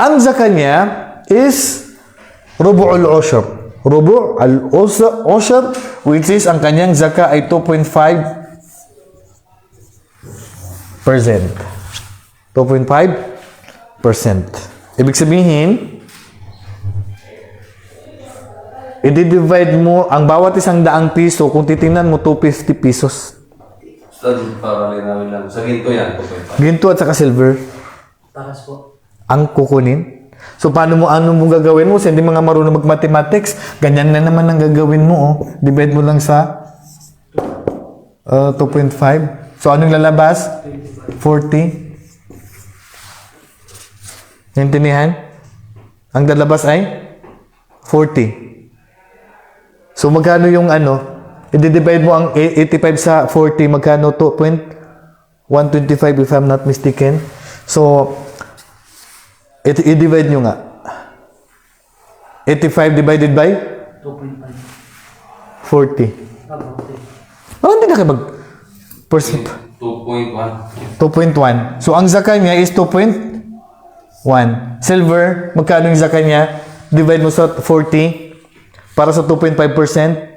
Ang zaka niya is rubu'ul ushr. Rubu' al-ushr which is ang kanyang zaka ay 2.5 percent. 2.5 percent. Ibig sabihin, i-divide mo ang bawat isang daang piso kung titingnan mo 250 pesos. Ustad, para linawin lang. Sa ginto yan, 2.5. Ginto at saka silver Takas po. Ang kukunin. So, paano mo, ano mo gagawin mo? Sa hindi mga marunong mag-mathematics, ganyan na naman ang gagawin mo, oh. Divide mo lang sa uh, 2.5. So, anong lalabas? 40. Naintindihan? Ang lalabas ay 40. So, magkano yung ano? I-divide mo ang 85 sa 40, magkano? 2.125 if I'm not mistaken. So, it, i-divide nyo nga. 85 divided by 2.5. 40. Ah, okay. Oh, hindi na kayo mag... Percent. 2.1. 2.1. So, ang zaka niya is 2.1. Silver, magkano yung zaka niya? Divide mo sa 40 para sa 2.5%.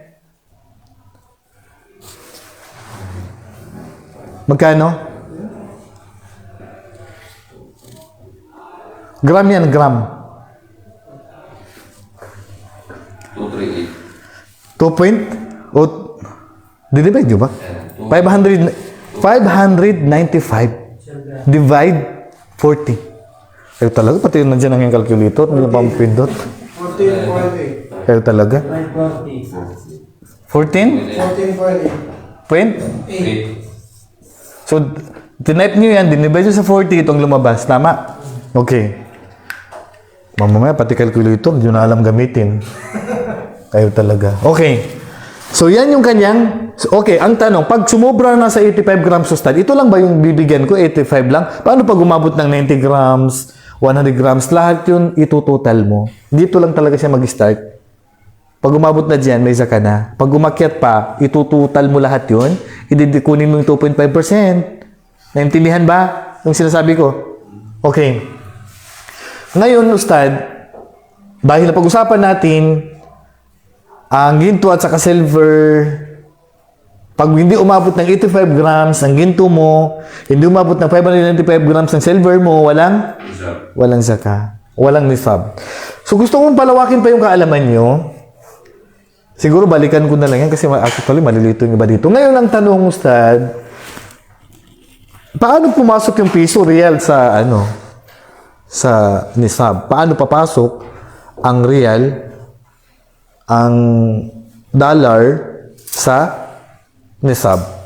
Magkano? Gram yan, gram. 238. 2 point? O, divide nyo ba? 500, 595 divide 40. Kayo talaga, pati yun nandiyan ang calculator, hindi pa pindot. 14.8. Kayo talaga. 540. 14? 14.8. Point? 8. So, tinype nyo yan, dinivide nyo sa 40, itong lumabas. Tama? Okay. Mamamaya, pati calculator, hindi na alam gamitin. Kayo talaga. Okay. So, yan yung kanyang... Okay, ang tanong, pag sumobra na sa 85 grams of stud, ito lang ba yung bibigyan ko? 85 lang? Paano pag umabot ng 90 grams, 100 grams, lahat yun itutotal mo. Dito lang talaga siya mag-start. Pag umabot na dyan, may zaka na. Pag umakyat pa, itututal mo lahat yun, ididikunin mo yung 2.5%. Naintindihan ba yung sinasabi ko? Okay. Ngayon, Ustad, dahil na pag-usapan natin ang ginto at saka silver, pag hindi umabot ng 85 grams ang ginto mo, hindi umabot ng 595 grams ng silver mo, walang walang zaka. Walang nisab. So gusto kong palawakin pa yung kaalaman nyo. Siguro balikan ko na lang yan kasi actually malilito yung iba dito. Ngayon ang tanong, Ustad, paano pumasok yung piso real sa ano sa nisab? Paano papasok ang real ang dollar sa nisab?